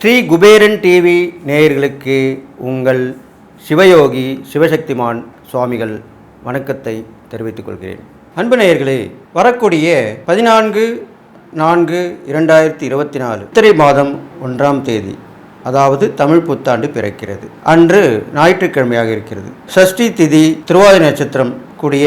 Sri Kuberan TV நேயர்களுக்கு உங்கள் சிவயோகி சிவசக்திமான் சுவாமிகள் வணக்கத்தை தெரிவித்துக் கொள்கிறேன். அன்பு நேயர்களே வரக்கூடிய பதினான்கு நான்கு இரண்டாயிரத்தி இருபத்தி நாலு இத்திரை மாதம் ஒன்றாம் தேதி அதாவது தமிழ் புத்தாண்டு பிறக்கிறது. அன்று ஞாயிற்றுக்கிழமையாக இருக்கிறது. சஷ்டி திதி திருவாதி நட்சத்திரம் கூடிய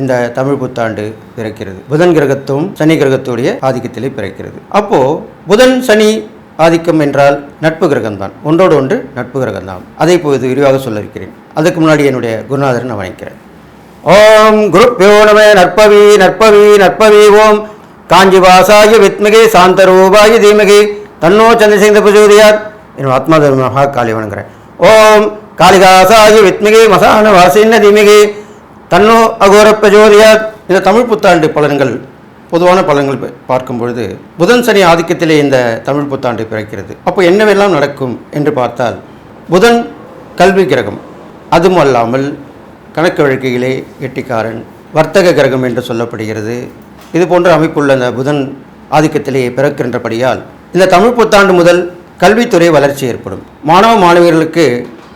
இந்த தமிழ் புத்தாண்டு பிறக்கிறது. புதன் கிரகத்தும் சனி கிரகத்துடைய ஆதிக்கத்திலே பிறக்கிறது. அப்போ புதன் சனி ஆதிக்கம் என்றால் நட்பு கிரகம்தான். ஒன்றோடு ஒன்று நட்பு கிரகம்தான். அதை இப்போது விரிவாக சொல்ல இருக்கிறேன் அதுக்கு முன்னாடி என்னுடைய குருநாதர் நான் வணங்கிறேன். ஓம் குருப்பியோ நம நற்பவி நற்பவி நற்பவி ஓம் வித்மகி சாந்த ரூபாயி தீமகி தன்னோ சந்திரசேந்த பிரஜோதியார் என்னோட ஆத்மா மகா காளி வணங்குறேன். ஓம் காளிதாசாய வித்மிகை மசான வாசின்ன தீமகி தன்னோ அகோர பிரஜோதியார் இந்த தமிழ் புத்தாண்டு பலன்கள் பொதுவான பலன்கள் பார்க்கும் பொழுது புதன் சனி ஆதிக்கத்திலே இந்த தமிழ் புத்தாண்டு பிறக்கிறது. அப்போ என்னவெல்லாம் நடக்கும் என்று பார்த்தால் புதன் கல்வி கிரகம். அதுவும் அல்லாமல் கணக்கு வழக்கையிலே எட்டிக்காரன் வர்த்தக கிரகம் என்று சொல்லப்படுகிறது. இது போன்ற அமைப்புள்ள இந்த புதன் ஆதிக்கத்திலே பிறக்கின்றபடியால் இந்த தமிழ் புத்தாண்டு முதல் கல்வித்துறை வளர்ச்சி ஏற்படும். மாணவ மாணவியர்களுக்கு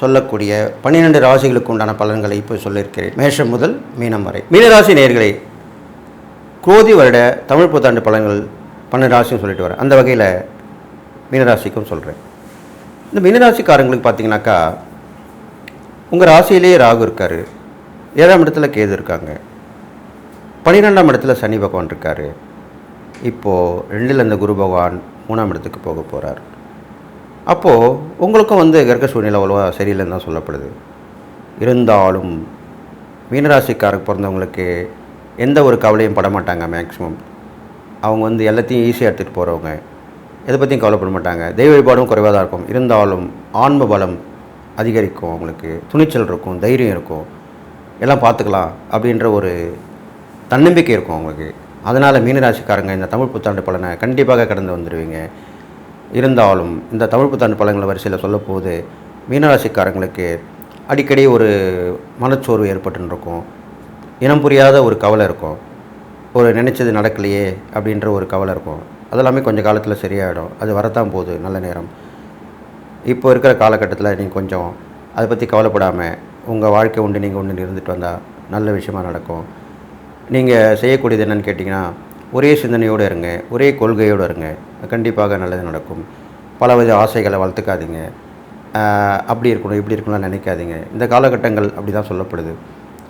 சொல்லக்கூடிய பன்னிரெண்டு ராசிகளுக்கு உண்டான பலன்களை இப்போ சொல்லியிருக்கிறேன். மேஷம் முதல் மீனம் வரை. மீனராசி நேர்களை கோதி வருட தமிழ் புத்தாண்டு பலன்கள் பன்னெண்டு ராசியும் சொல்லிட்டு வரேன் அந்த வகையில் மீனராசிக்கும் சொல்கிறேன் இந்த மீனராசிக்காரங்களுக்கு பார்த்தீங்கன்னாக்கா உங்கள் ராசியிலேயே ராகு இருக்கார். ஏழாம் இடத்துல கேது இருக்காங்க. பன்னிரெண்டாம் இடத்துல சனி பகவான் இருக்கார். இப்போது ரெண்டில் இந்த குரு பகவான் மூணாம் இடத்துக்கு போக போகிறார் அப்போது உங்களுக்கும் வந்து கிரக சூழ்நிலை அவ்வளோவா சரியில்லைன்னு தான் சொல்லப்படுது. இருந்தாலும் மீனராசிக்காரருக்கு பிறந்தவங்களுக்கு எந்த ஒரு கவலையும் பட மாட்டாங்க மேக்ஸிமம் அவங்க வந்து எல்லாத்தையும் ஈஸியாக எடுத்துகிட்டு போகிறவங்க எதை பற்றியும் கவலைப்பட மாட்டாங்க. தெய்வ வழிபாடும் குறைவாக தான் இருக்கும். இருந்தாலும் ஆன்ம பலம் அதிகரிக்கும் அவங்களுக்கு. துணிச்சல் இருக்கும் தைரியம் இருக்கும். எல்லாம் பார்த்துக்கலாம் அப்படின்ற ஒரு தன்னம்பிக்கை இருக்கும் அவங்களுக்கு. அதனால் மீனராசிக்காரங்க இந்த தமிழ் புத்தாண்டு பலனை கண்டிப்பாக கடந்து வந்துடுவீங்க இருந்தாலும் இந்த தமிழ் புத்தாண்டு பழங்களை வரிசையில் சொல்லப்போது மீனராசிக்காரங்களுக்கு அடிக்கடி ஒரு மனச்சோர்வு ஏற்பட்டுன்னு இருக்கும் இனம் புரியாத ஒரு கவலை இருக்கும். ஒரு நினச்சது நடக்கலையே அப்படின்ற ஒரு கவலை இருக்கும். அதெல்லாமே கொஞ்சம் காலத்தில் சரியாயிடும். அது வரத்தான் போகுது நல்ல நேரம். இப்போ இருக்கிற காலகட்டத்தில் நீங்கள் கொஞ்சம் அதை பற்றி கவலைப்படாமல் உங்கள் வாழ்க்கை உண்டு நீங்கள் உண்டு இருந்துட்டு வந்தால் நல்ல விஷயமா நடக்கும். நீங்கள் செய்யக்கூடியது என்னென்னு கேட்டிங்கன்னா ஒரே சிந்தனையோடு இருங்க ஒரே கொள்கையோடு இருங்க. கண்டிப்பாக நல்லது நடக்கும். பலவித ஆசைகளை வளர்த்துக்காதீங்க. அப்படி இருக்கணும் இப்படி இருக்கணும்னு நினைக்காதீங்க. இந்த காலகட்டங்கள் அப்படி தான் சொல்லப்படுது.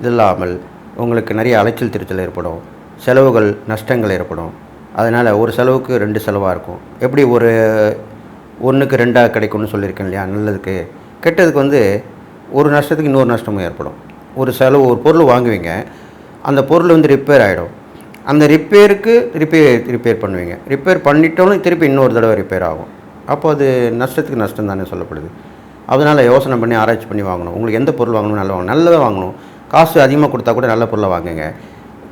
இது இல்லாமல் உங்களுக்கு நிறைய அலைச்சல் திருச்சல் ஏற்படும். செலவுகள் நஷ்டங்கள் ஏற்படும். அதனால் ஒரு செலவுக்கு ரெண்டு செலவாக இருக்கும். எப்படி ஒரு ஒன்றுக்கு ரெண்டாக கிடைக்கும்னு சொல்லியிருக்கேன் இல்லையா? நல்லதுக்கு. கெட்டதுக்கு வந்து ஒரு நஷ்டத்துக்கு இன்னொரு நஷ்டமும் ஏற்படும். ஒரு செலவு ஒரு பொருள் வாங்குவீங்க. அந்த பொருள் வந்து ரிப்பேர் ஆகிடும் அந்த ரிப்பேருக்கு ரிப்பேர் ரிப்பேர் பண்ணுவீங்க. ரிப்பேர் பண்ணிட்டோன்னு திருப்பி இன்னொரு தடவை ரிப்பேர் ஆகும். அப்போ அது நஷ்டத்துக்கு நஷ்டம் தானே சொல்லப்படுது. அதனால் யோசனை பண்ணி ஆராய்ச்சி பண்ணி வாங்கணும். உங்களுக்கு எந்த பொருள் வாங்கணும் நல்ல வாங்கணும். நல்லதாக வாங்கணும். காசு அதிகமாக கொடுத்தா கூட நல்ல பொருளை வாங்குங்க.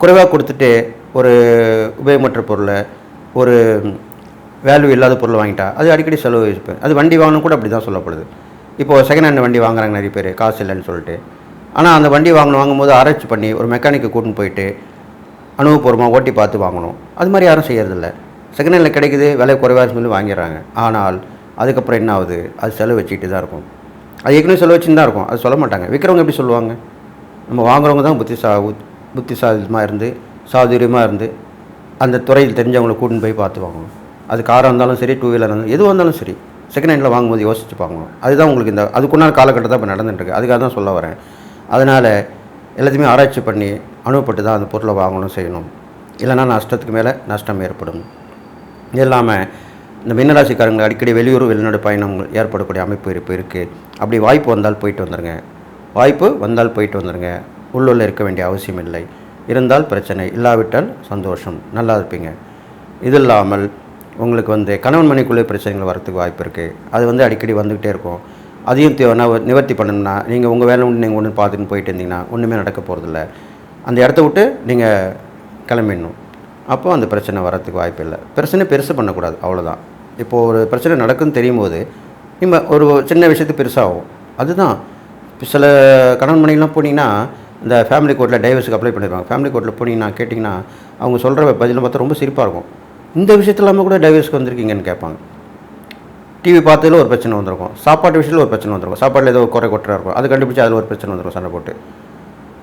குறைவாக கொடுத்துட்டு ஒரு உபயோகமற்ற பொருளை ஒரு வேல்யூ இல்லாத பொருளை வாங்கிட்டா அது அடிக்கடி செலவு வச்சுப்பேன். அது வண்டி வாங்கணும் கூட அப்படி தான் சொல்லப்படுது. இப்போது செகண்ட் ஹேண்ட் வண்டி வாங்குறாங்க நிறைய பேர். காசு இல்லைன்னு சொல்லிட்டு. ஆனால் அந்த வண்டி வாங்கணும் வாங்கும்போது ஆராய்ச்சி பண்ணி ஒரு மெக்கானிக்கை கூட்டின்னு போயிட்டு அனுபவபூர்வமாக ஓட்டி பார்த்து வாங்கணும். அது மாதிரி யாரும் செய்கிறதில்ல செகண்ட் ஹேண்டில் கிடைக்குது விலை குறைவாக சொல்லி வாங்கிடுறாங்க. ஆனால் அதுக்கப்புறம் என்ன ஆகுது? அது செலவு வச்சுக்கிட்டு தான் இருக்கும். அது ஏற்கனவே செலவு வச்சுன்னு தான் இருக்கும். அது சொல்ல மாட்டாங்க. விற்கிறவங்க எப்படி சொல்லுவாங்க? நம்ம வாங்குறவங்க தான் புத்திசா புத்திசாலித்தமாக இருந்து சாதுரியமாக இருந்து அந்த துறையில் தெரிஞ்சவங்களை கூட்டின்னு போய் பார்த்து வாங்கணும். அது காராக இருந்தாலும் சரி டூ வீலர் இருந்தாலும் எதுவாக இருந்தாலும் சரி செகண்ட் ஹேண்டில் வாங்கும்போது யோசிச்சு பார்க்கணும். அதுதான் உங்களுக்கு இந்த அதுக்குண்டான காலகட்டத்தை இப்போ நடந்துட்டுருக்கு அதுக்காக தான் சொல்ல வரேன். அதனால் எல்லாத்தையுமே ஆராய்ச்சி பண்ணி அனுபவப்பட்டு தான் அந்த பொருளை வாங்கணும் செய்யணும். இல்லைன்னா நஷ்டத்துக்கு மேலே நஷ்டம் ஏற்படும். இது இல்லாமல் இந்த மீனராசிக்காரங்க அடிக்கடி வெளியூர் வெளிநாடு பயணங்கள் ஏற்படக்கூடிய அமைப்பு இருப்பு இருக்குது அப்படி வாய்ப்பு வந்தால் போயிட்டு வந்துடுங்க வாய்ப்பு வந்தால் போயிட்டு வந்துடுங்க உள்ளுள்ள இருக்க வேண்டிய அவசியம் இல்லை. இருந்தால் பிரச்சனை இல்லாவிட்டால் சந்தோஷம். நல்லா இருப்பீங்க. இது இல்லாமல் உங்களுக்கு வந்து கணவன் மணிக்குள்ளே பிரச்சனைகள் வரத்துக்கு வாய்ப்பு இருக்குது அது வந்து அடிக்கடி வந்துக்கிட்டே இருக்கும். அதையும் நிவர்த்தி பண்ணணும்னா நீங்கள் உங்கள் வேலை ஒன்று நீங்கள் ஒன்று பார்த்துன்னு போயிட்டு இருந்தீங்கன்னா ஒன்றுமே நடக்க போகிறதில்ல அந்த இடத்த விட்டு நீங்கள் கிளம்பிடணும். அப்போ அந்த பிரச்சனை வரத்துக்கு வாய்ப்பு இல்லை. பிரச்சனை பெருசு பண்ணக்கூடாது அவ்வளோதான் இப்போது ஒரு பிரச்சனை நடக்குன்னு தெரியும் போது நம்ம ஒரு சின்ன விஷயத்துக்கு பெருசாகும். அதுதான். இப்போ சில கணவன் மணிலாம் போனீங்கன்னா இந்த ஃபேமிலி கோர்ட்டில் டைவர்ஸுக்கு அப்ளை பண்ணிடுவாங்க ஃபேமிலி கோர்ட்டில் போனீங்கன்னா கேட்டிங்கன்னா அவங்க சொல்கிற பதிலை பார்த்தா ரொம்ப சிரிப்பாக இருக்கும். இந்த விஷயத்துலாமல் இல்லாமல் கூட டைவர்ஸ்க்கு வந்திருக்கீங்கன்னு கேட்பாங்க. டிவி பார்த்ததில் ஒரு பிரச்சனை வந்திருக்கும். சாப்பாட்டு விஷயத்தில் ஒரு பிரச்சனை வந்திருக்கும். சாப்பாட்டில் ஏதோ குறை கொட்டராக இருக்கும். அது கண்டுபிடிச்சி அதில் ஒரு பிரச்சனை வந்துருக்கும் சண்டை போட்டு.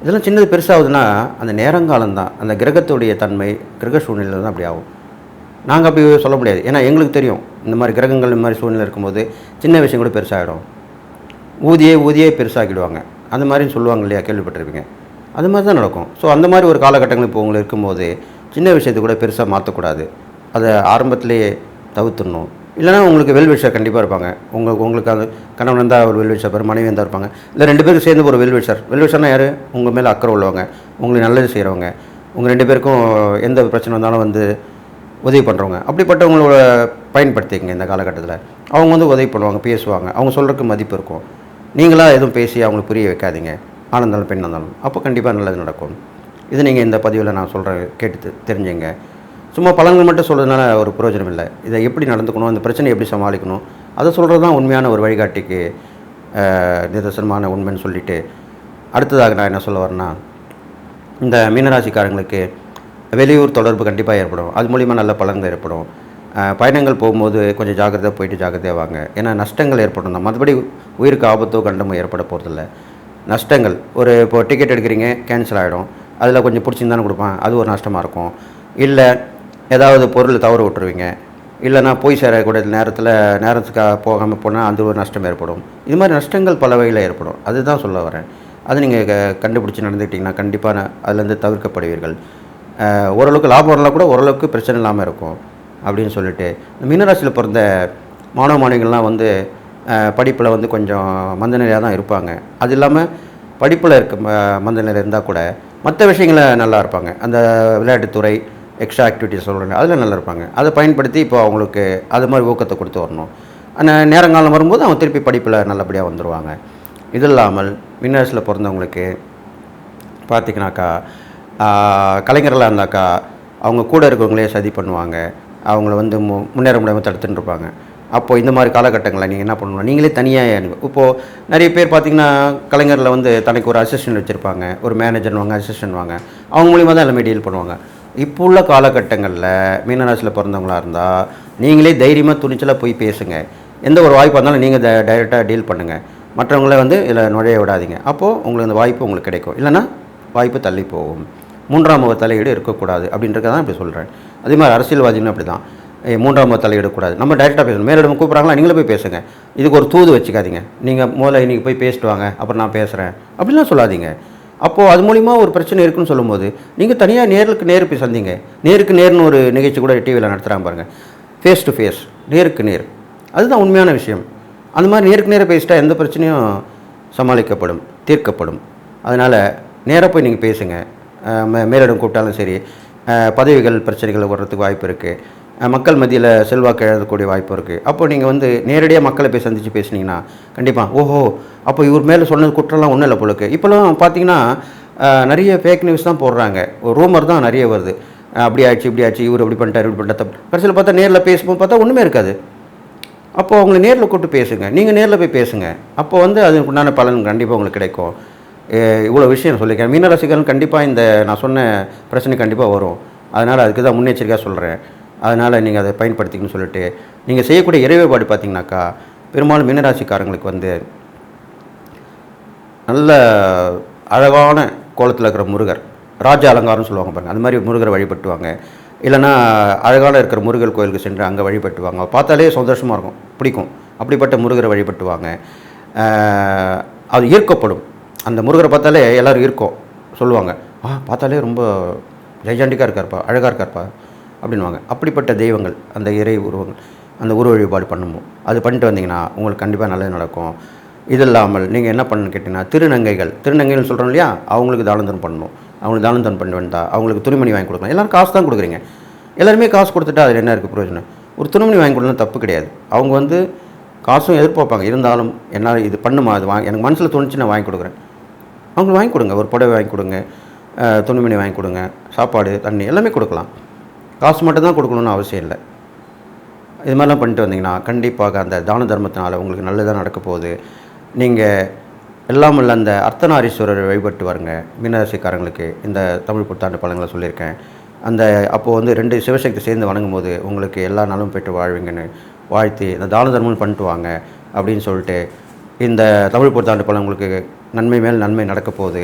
இதெல்லாம் சின்னது பெருசாகுதுன்னா அந்த நேரங்காலம் தான் அந்த கிரகத்துடைய தன்மை கிரக சூழ்நிலை தான் அப்படி ஆகும். நாங்கள் அப்படி சொல்ல முடியாது. ஏன்னா எங்களுக்கு தெரியும். இந்த மாதிரி கிரகங்கள் இந்த மாதிரி சூழ்நிலை இருக்கும்போது சின்ன விஷயம் கூட பெருசாகிடும் ஊதியே ஊதியே பெருசாகிடுவாங்க அந்த மாதிரின்னு சொல்லுவாங்க இல்லையா? கேள்விப்பட்டிருப்பீங்க. அது மாதிரி தான் நடக்கும். ஸோ அந்த மாதிரி ஒரு காலகட்டங்கள் இப்போ உங்களுக்கு இருக்கும்போது சின்ன விஷயத்தை கூட பெருசாக மாற்றக்கூடாது. அதை ஆரம்பத்திலேயே தவிர்த்துடணும். இல்லைனா உங்களுக்கு வெல்விஷர் கண்டிப்பாக இருப்பாங்க. உங்களுக்கு உங்களுக்கு அது கணவன் இருந்தால் ஒரு வெல்விஷர் பெரும் மனைவி இருந்தால் இருப்பாங்க. இல்லை ரெண்டு பேரும் சேர்ந்து ஒரு வெல்விஷர் வெல்விஷர்னா யார்? உங்கள் மேலே அக்கறை உள்ளவங்க. உங்களுக்கு நல்லது செய்கிறவங்க உங்கள் ரெண்டு பேருக்கும் எந்த பிரச்சனை வந்தாலும் வந்து உதவி பண்ணுறவங்க அப்படிப்பட்டவங்களோட பயன்படுத்திக்கங்க இந்த காலகட்டத்தில். அவங்க வந்து உதவி பண்ணுவாங்க பேசுவாங்க. அவங்க சொல்கிறதுக்கு மதிப்பு இருக்கும். நீங்களாக எதுவும் பேசி அவங்களுக்கு புரிய வைக்காதீங்க. ஆனந்தாலும் இருந்தாலும் பெண் இருந்தாலும். அப்போ கண்டிப்பாக நல்லது நடக்கும். இது நீங்கள் இந்த பதிவில் நான் சொல்கிறேன் கேட்டு தெரிஞ்சுங்க. சும்மா பலன்கள் மட்டும் சொல்கிறதுனால ஒரு பிரயோஜனம் இல்லை. இதை எப்படி நடந்துக்கணும் அந்த பிரச்சனையை எப்படி சமாளிக்கணும் அதை சொல்கிறது தான் உண்மையான ஒரு வழிகாட்டிக்கு நிதர்சனமான உண்மைன்னு சொல்லிட்டு அடுத்ததாக நான் என்ன சொல்ல வரேன்னா இந்த மீனராசிக்காரங்களுக்கு வெளியூர் தொடர்பு கண்டிப்பாக ஏற்படும். அது மூலிமா நல்ல பலன்கள் ஏற்படும். பயணங்கள் போகும்போது கொஞ்சம் ஜாக்கிரதையாக போயிட்டு ஜாக்கிரதையாக வாங்க. ஏன்னா நஷ்டங்கள் ஏற்படும் தான் மற்றபடி உயிருக்கு ஆபத்தோ கண்டமோ ஏற்பட போகிறதில்ல நஷ்டங்கள். ஒரு இப்போ டிக்கெட் எடுக்கிறீங்க கேன்சல் ஆகிடும் அதில் கொஞ்சம் பிடிச்சிருந்தானே கொடுப்பான். அது ஒரு நஷ்டமாக இருக்கும். இல்லை ஏதாவது பொருள் தவறு விட்டுருவீங்க. இல்லைனா போய் சேரக்கூடிய நேரத்தில் நேரத்துக்காக போகாமல் போனால் அது ஒரு நஷ்டம் ஏற்படும். இது மாதிரி நஷ்டங்கள் பல வகையில் ஏற்படும். அதுதான் சொல்ல வரேன். அது நீங்கள் கண்டுபிடிச்சி நடந்துக்கிட்டிங்கன்னா கண்டிப்பாக அதுலேருந்து தவிர்க்கப்படுவீர்கள். ஓரளவுக்கு லாபம் வரலாம் கூட ஓரளவுக்கு பிரச்சனை இல்லாமல் இருக்கும் அப்படின்னு சொல்லிட்டு. இந்த மீனராசியில் பிறந்த மாணவ மாணவிகள்லாம் வந்து படிப்பில் வந்து கொஞ்சம் மந்தநிலையாக தான் இருப்பாங்க. அது இல்லாமல் படிப்பில் இருக்க மந்த மந்தநிலை இருந்தால் கூட மற்ற விஷயங்களில் நல்லா இருப்பாங்க. அந்த விளையாட்டுத்துறை எக்ஸ்ட்ரா ஆக்டிவிட்டிஸ் சொல்கிறாங்க அதில் நல்லா இருப்பாங்க அதை பயன்படுத்தி இப்போ அவங்களுக்கு அது மாதிரி ஊக்கத்தை கொடுத்து வரணும். ஆனால் நேரங்காலம் வரும்போது அவங்க திருப்பி படிப்பில் நல்லபடியாக வந்துடுவாங்க இது இல்லாமல் மின்னரசில் பிறந்தவங்களுக்கு பார்த்திங்கனாக்கா கலைஞர்களாக இருந்தாக்கா அவங்க கூட இருக்கிறவங்களே சதி பண்ணுவாங்க. அவங்கள வந்து மு முன்னேற முடியாமல் தடுத்துட்டு இருப்பாங்க அப்போது இந்த மாதிரி காலகட்டங்களில் நீங்கள் என்ன பண்ணணும்? நீங்களே தனியாக இப்போது நிறைய பேர் பார்த்தீங்கன்னா கலைஞரில் வந்து தனக்கு ஒரு அசிஸ்டன்ட் வச்சுருப்பாங்க. ஒரு மேனேஜர் வாங்க அசிஸ்டன்ட் வாங்க. அவங்க மூலிமா தான் எல்லாமே டீல் பண்ணுவாங்க. இப்போ உள்ள காலகட்டங்களில் மீனராசியில் பிறந்தவங்களாக இருந்தால் நீங்களே தைரியமாக துணிச்சலாக போய் பேசுங்க. எந்த ஒரு வாய்ப்பாக இருந்தாலும் நீங்கள் டைரெக்டாக டீல் பண்ணுங்கள் மற்றவங்கள வந்து இதில் நுழைய விடாதீங்க. அப்போது உங்களுக்கு அந்த வாய்ப்பு உங்களுக்கு கிடைக்கும். இல்லைன்னா வாய்ப்பு தள்ளி போகும். மூன்றாம் முக தலையீடு இருக்கக்கூடாது அப்படின்றத தான் இப்படி சொல்கிறேன் அதே மாதிரி அரசியல்வாதிகளும் அப்படி தான் மூன்றாம் முக தலையீடு கூடாது. நம்ம டைரெக்டாக பேசணும். மேலிடம் கூப்பிட்றாங்களா? நீங்களே போய் பேசுங்க. இதுக்கு ஒரு தூது வச்சுக்காதீங்க. நீங்கள் முதல்ல இன்றைக்கி போய் பேசிட்டு வாங்க. அப்புறம் நான் பேசுகிறேன் அப்படிலாம் சொல்லாதீங்க. அப்போது அது மூலிமா ஒரு பிரச்சனை இருக்குன்னு சொல்லும்போது நீங்கள் தனியாக நேருக்கு நேர் போய் சந்திங்க. நேருக்கு நேர்னு ஒரு நிகழ்ச்சி கூட டிவியில் நடத்துகிறாங்க பாருங்கள் ஃபேஸ் டு ஃபேஸ் நேருக்கு நேர். அதுதான் உண்மையான விஷயம். அந்த மாதிரி நேருக்கு நேராக பேசிட்டா எந்த பிரச்சனையும் சமாளிக்கப்படும் தீர்க்கப்படும். அதனால் நேராக போய் நீங்கள் பேசுங்க. மே- மேலிடம் கூப்பிட்டாலும் சரி பதவிகள் பிரச்சனைகள் வர்றதுக்கு வாய்ப்பு இருக்குது மக்கள் மத்தியில் செல்வாக்கு எழுதக்கூடிய வாய்ப்பு இருக்குது அப்போ நீங்கள் வந்து நேரடியாக மக்களை போய் சந்தித்து பேசுனீங்கன்னா கண்டிப்பாக ஓஹோ அப்போ இவர் மேலே சொன்னது குற்றம்லாம் ஒன்றும் இல்லை போலுக்கு இப்போலாம் பார்த்தீங்கன்னா நிறைய ஃபேக் நியூஸ் தான் போடுறாங்க. ஒரு ரூமர் தான் நிறைய வருது. அப்படி ஆச்சு இப்படி ஆச்சு இவர் இப்படி பண்ணிட்டார் இப்படி பண்ணிட்டார். கடைசியில் பார்த்தா நேரில் பேசும்போது பார்த்தா ஒன்றுமே இருக்காது. அப்போ அவங்கள நேரில் கூப்பிட்டு பேசுங்க. நீங்கள் நேரில் போய் பேசுங்க. அப்போ வந்து அதுக்கு உண்டான பலன் கண்டிப்பாக உங்களுக்கு கிடைக்கும். இவ்வளோ விஷயம் சொல்லியிருக்கேன். மீனராசிகள் கண்டிப்பாக இந்த நான் சொன்ன பிரச்சனை கண்டிப்பாக வரும். அதனால் அதுக்கு தான் முன்னெச்சரிக்கையாக சொல்கிறேன் அதனால் நீங்கள் அதை பயன்படுத்திக்கணும்னு சொல்லிட்டு நீங்கள் செய்யக்கூடிய இறை பார்த்தீங்கன்னாக்கா பெரும்பாலும் மீனராசிக்காரங்களுக்கு வந்து நல்ல அழகான கோலத்தில் இருக்கிற முருகர் ராஜ அலங்காரம்னு சொல்லுவாங்க பாருங்கள் அந்த மாதிரி முருகரை வழிபட்டுவாங்க. இல்லைன்னா அழகான இருக்கிற முருகர் கோயிலுக்கு சென்று அங்கே வழிபட்டுவாங்க. பார்த்தாலே சந்தோஷமாக இருக்கும் பிடிக்கும். அப்படிப்பட்ட முருகரை வழிபட்டுவாங்க. அது ஈர்க்கப்படும். அந்த முருகரை பார்த்தாலே எல்லோரும் ஈர்க்கும் சொல்லுவாங்க. ஆ பார்த்தாலே ரொம்ப ஜெய்ஜாண்டிக்காக இருக்கார்ப்பா அழகாக இருக்கார்ப்பா. அப்படின்வாங்க அப்படிப்பட்ட தெய்வங்கள் அந்த இறை உருவங்கள் அந்த உருவ வழிபாடு பண்ணும்போது. அது பண்ணிட்டு வந்தீங்கன்னா உங்களுக்கு கண்டிப்பாக நல்லது நடக்கும். இது இல்லாமல் நீங்கள் என்ன பண்ணணும்னு கேட்டிங்கன்னா திருநங்கைகள் திருநங்கைகள் சொல்கிறோம் இல்லையா? அவங்களுக்கு தானம் பண்ணணும். அவங்களுக்கு தானம் பண்ண வேண்டாம் அவங்களுக்கு துணிமணி வாங்கி கொடுக்கணும் எல்லோரும் காசு தான் கொடுக்குறீங்க. எல்லாருமே காசு கொடுத்துட்டா அதில் என்ன இருக்குது பிரயோஜனம்? ஒரு துணிமணி வாங்கி கொடுக்கணும் தப்பு கிடையாது. அவங்க வந்து காசும் எதிர்பார்ப்பாங்க. இருந்தாலும் என்னால் இது பண்ணுமா? அது வாங்கி எனக்கு மனசில் தோணுச்சு நான் வாங்கி கொடுக்குறேன். அவங்களுக்கு வாங்கி கொடுங்க. ஒரு புடவை வாங்கி கொடுங்க. துணிமணி வாங்கி கொடுங்க. சாப்பாடு தண்ணி எல்லாமே கொடுக்கலாம். காசு மட்டும்தான் கொடுக்கணும்னு அவசியம் இல்லை. இது மாதிரிலாம் பண்ணிட்டு வந்தீங்கன்னா கண்டிப்பாக அந்த தான தர்மத்தினால் உங்களுக்கு நல்லதாக நடக்க போகுது. நீங்கள் எல்லாம் உள்ள அந்த அர்த்தநாரீஸ்வரர் வழிபட்டு வருங்க. மீனராசிக்காரங்களுக்கு இந்த தமிழ் புத்தாண்டு பழங்களை சொல்லியிருக்கேன். அந்த அப்போது வந்து ரெண்டு சிவசக்தி சேர்ந்து வணங்கும் போது உங்களுக்கு எல்லா நாளும் பெற்று வாழ்வீங்கன்னு வாழ்த்தி இந்த தான தர்மம் பண்ணிட்டு வாங்க அப்படின்னு சொல்லிட்டு இந்த தமிழ் புத்தாண்டு பழம் உங்களுக்கு நன்மை மேல் நன்மை நடக்க போகுது.